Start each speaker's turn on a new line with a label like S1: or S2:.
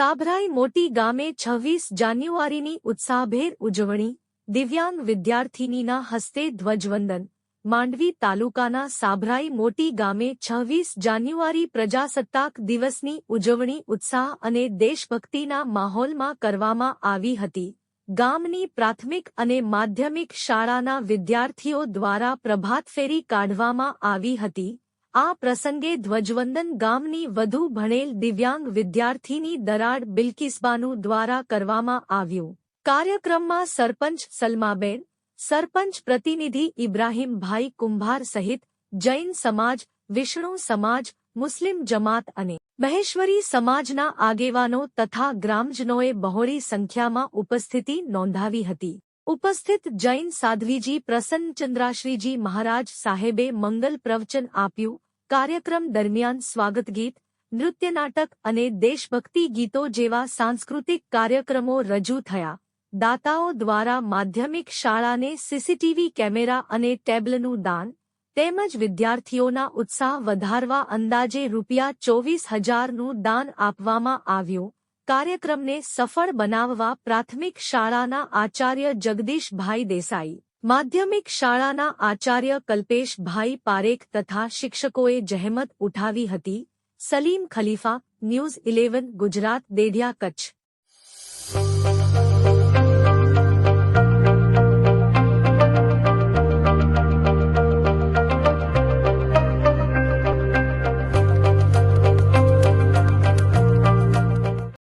S1: સાભરાઈ મોટી ગામે છવ્વીસ જાન્યુઆરીની ઉત્સાહભેર ઉજવણી, દિવ્યાંગ વિદ્યાર્થીનીના હસ્તે ધ્વજવંદન. માંડવી તાલુકાના સાભરાઈ મોટી ગામે છવ્વીસ જાન્યુઆરી પ્રજાસત્તાક દિવસની ઉજવણી ઉત્સાહ અને દેશભક્તિના માહોલમાં કરવામાં આવી હતી. ગામની પ્રાથમિક અને માધ્યમિક શાળાના વિદ્યાર્થીઓ દ્વારા પ્રભાતફેરી કાઢવામાં આવી હતી. આ પ્રસંગે ધ્વજવંદન ગામની વધુ ભણેલ દિવ્યાંગ વિદ્યાર્થીની દરાડ બિલકિસબાનુ દ્વારા કરવામાં આવ્યું. કાર્યક્રમમાં સરપંચ સલમાબેન, સરપંચ પ્રતિનિધિ ઇબ્રાહીમભાઈ કુંભાર સહિત જૈન સમાજ, વિષ્ણુ સમાજ, મુસ્લિમ જમાત અને મહેશ્વરી સમાજના આગેવાનો તથા ગ્રામજનોએ બહોળી સંખ્યામાં ઉપસ્થિતિ નોંધાવી હતી. ઉપસ્થિત જૈન સાધ્વીજી પ્રસન્નચંદ્રાશ્રીજી મહારાજ સાહેબે મંગલ પ્રવચન આપ્યું. કાર્યક્રમ દરમિયાન સ્વાગત ગીત નૃત્ય નાટક અને દેશભક્તિ ગીતો જેવા સાંસ્કૃતિક કાર્યક્રમો રજૂ થયા. દાતાઓ દ્વારા માધ્યમિક શાળાને સીસીટીવી કેમેરા અને ટેબલનું દાન, તેમજ વિદ્યાર્થીઓના ઉત્સાહ વધારવા અંદાજે રૂપિયા ચોવીસ હજારનું દાન આપવામાં આવ્યું. કાર્યક્રમને સફળ બનાવવા પ્રાથમિક શાળાના આચાર્ય જગદીશભાઈ દેસાઈ, માધ્યમિક શાળાના આચાર્ય કલ્પેશભાઈ પારેખ તથા શિક્ષકોએ જહેમત ઉઠાવી હતી. Salim Khalifa, news eleven, Gujarat, Dedhiya Kutch.